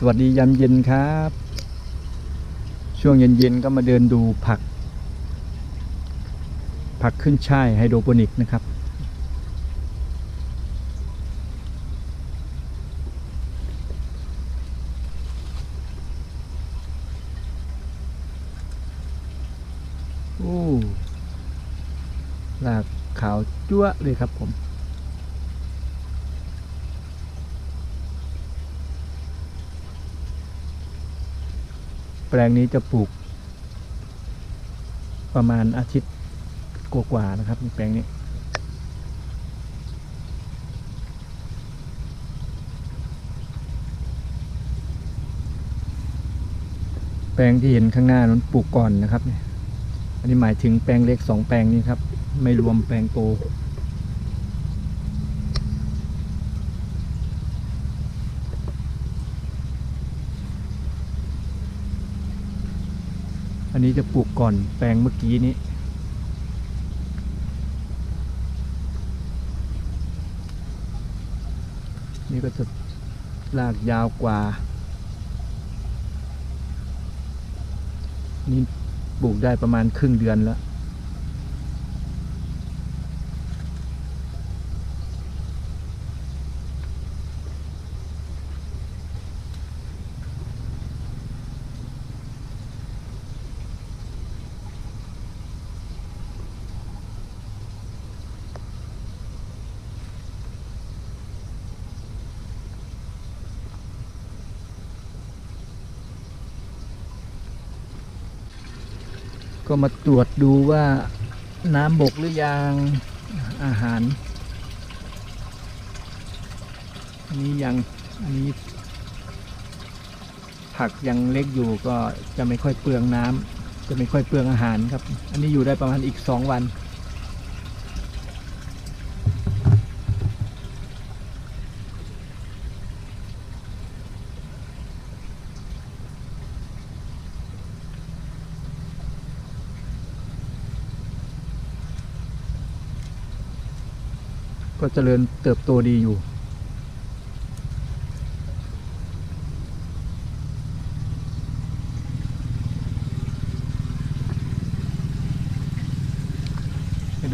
สวัสดียามเย็นครับ ช่วงเย็นๆก็มาเดินดูผัก ผักขึ้นช่ายไฮโดรโปนิกนะครับ โอ้ หลากขาวจั๊วเลยครับผม แปลงนี้จะปลูก ประมาณอาทิตย์กว่าๆนะครับแปลงนี้แปลงที่เห็นข้างหน้านั้นปลูกก่อนนะครับเนี่ยอันนี้หมายถึงแปลงเล็กสองแปลงนี้ครับ ไม่รวมแปลงโต นนี้จะปลูกก่อนแปลงเมื่อกี้นี้ นี่ก็จะลากยาวกว่า นี่ปลูกได้ประมาณครึ่งเดือนแล้ว ก็มาตรวจดูว่าน้ำบกหรือยังอาหารอันนี้ยังอันนี้ ผักยังเล็กอยู่ก็จะไม่ค่อยเปลืองน้ำจะไม่ค่อยเปลืองอาหารครับ อันนี้อยู่ได้ประมาณอีกสองวัน ก็เจริญเติบโตดีอยู่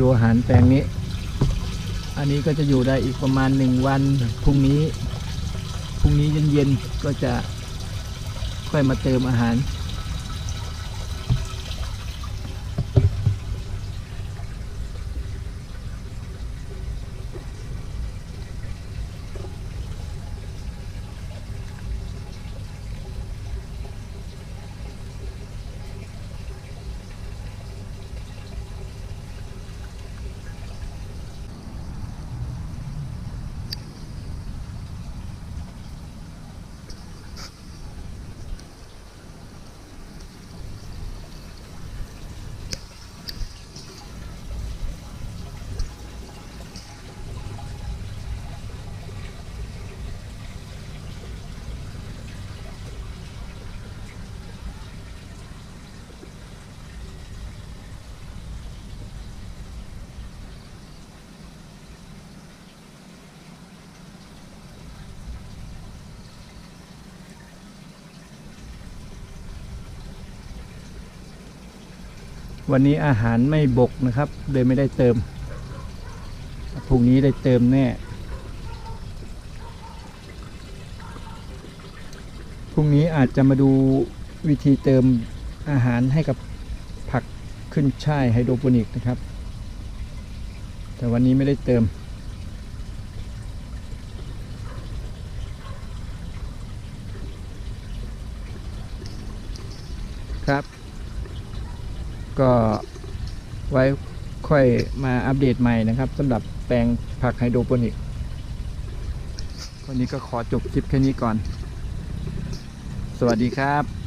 ดูอาหารแปลงนี้ อันนี้ก็จะอยู่ได้อีกประมาณหนึ่งวันพรุ่งนี้ พรุ่งนี้เย็นๆก็จะค่อยมาเติมอาหาร วันนี้อาหารไม่บกนะครับ เลยไม่ได้เติมพรุ่งนี้ได้เติมแน่พรุ่งนี้อาจจะมาดูวิธีเติมอาหารให้กับผักขึ้นช่ายไฮโดรโปนิกนะครับ แต่วันนี้ไม่ได้เติม ครับ ก็ไว้ค่อยมาอัปเดตใหม่นะครับสำหรับแปลงผักไฮโดรโปนิกวันนี้ก็ขอจบคลิปแค่นี้ก่อน สวัสดีครับ